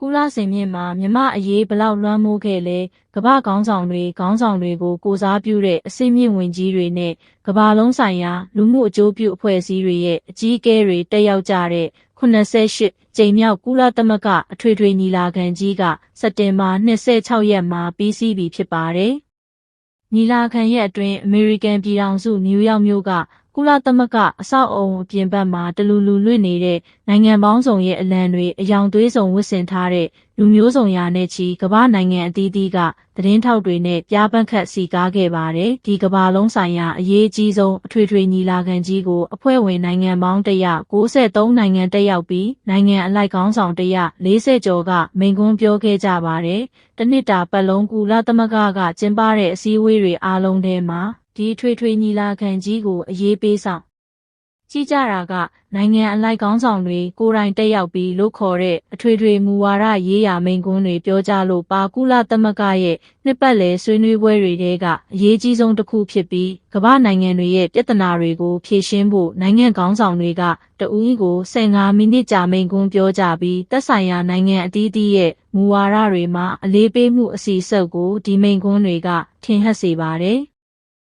ကုလစင်မြင့်မှာမြမအရေးဘလောက်လွှမ်းမိုးခဲ့လဲကမ္ဘာခေါင်းဆောင်တွေခေါင်းဆောင်တွေကိုကိုစားပြုတဲ့အစိမ့်မြင့်ဝင်ကြီးတွေနဲ့ကမ္ဘာလုံးဆိုင်ရာလူမှုအကျိုးပြုအဖွဲ့အစည်းတွေရဲ့အကြီးအကဲတွေတက်ရောက်ကြတဲ့88ကြိမ်မြောက်ကုလသမဂ္ဂအထွေထွေညီလာခံကြီးကစက်တင်ဘာ26ရက်မှာပြီးစီးပြီဖြစ်ပါတယ်။ညီလာခံရဲ့အတွင်းအမေရိကန်ပြည်ထောင်စုနယူးယောက်မြို့က ကုလသမဂ္ဂအဆောက်အအုံအပြင်ဘက်မှာတလူလူလွင့်နေတဲ့နိုင်ငံပေါင်းစုံရဲ့အလံတွေအယောင်သွေးစုံဝတ်ဆင်ထားတဲ့လူမျိုးစုံရာနဲ့ချီကမ္ဘာနိုင်ငံအသီးသီးကသတင်းထောက်တွေနဲ့ပြားပန်းခတ်စီကားခဲ့ပါတယ်ဒီကမ္ဘာလုံးဆိုင်ရာအရေးအကြီးဆုံးအထွေထွေညီလာခံကြီးကိုအဖွဲ့ဝင်နိုင်ငံပေါင်း193နိုင်ငံတက်ရောက်ပြီးနိုင်ငံအလိုက်ကောင်းဆောင်140ကျော်ကမိန့်ခွန်းပြောခဲ့ကြပါတယ်တနစ်တာပတ်လုံးကူလာသမဂ္ဂကကျင်းပတဲ့အစည်းအဝေးတွေအားလုံးထဲမှာ ဒီထွေထွေညီလာခံကြီးကိုအရေးပေးဆောင်ကြည့်ကြတာကနိုင်ငံအလိုက်ကောင်းဆောင်တွေကိုယ်တိုင်တက်ရောက်ပြီးလို့ခေါ်တဲ့အထွေထွေမူဝါဒရေးရာမိန့်ခွန်းတွေပြောကြလို့ပါကုလသမဂ္ဂရဲ့နှစ်ပတ်လည်ဆွေးနွေးပွဲတွေတဲကအရေးကြီးဆုံးတစ်ခုဖြစ်ပြီးကမ္ဘာနိုင်ငံတွေရဲ့ပြဿနာတွေကိုဖြေရှင်းဖို့နိုင်ငံကောင်းဆောင်တွေကတဦးကို15မိနစ်ကြာမိန့်ခွန်းပြောကြပြီးသက်ဆိုင်ရာနိုင်ငံအသီးသီးရဲ့မူဝါဒတွေမှာအလေးပေးမှုအစီအစုပ်ကိုဒီမိန့်ခွန်းတွေကထင်ဟပ်စေပါတယ်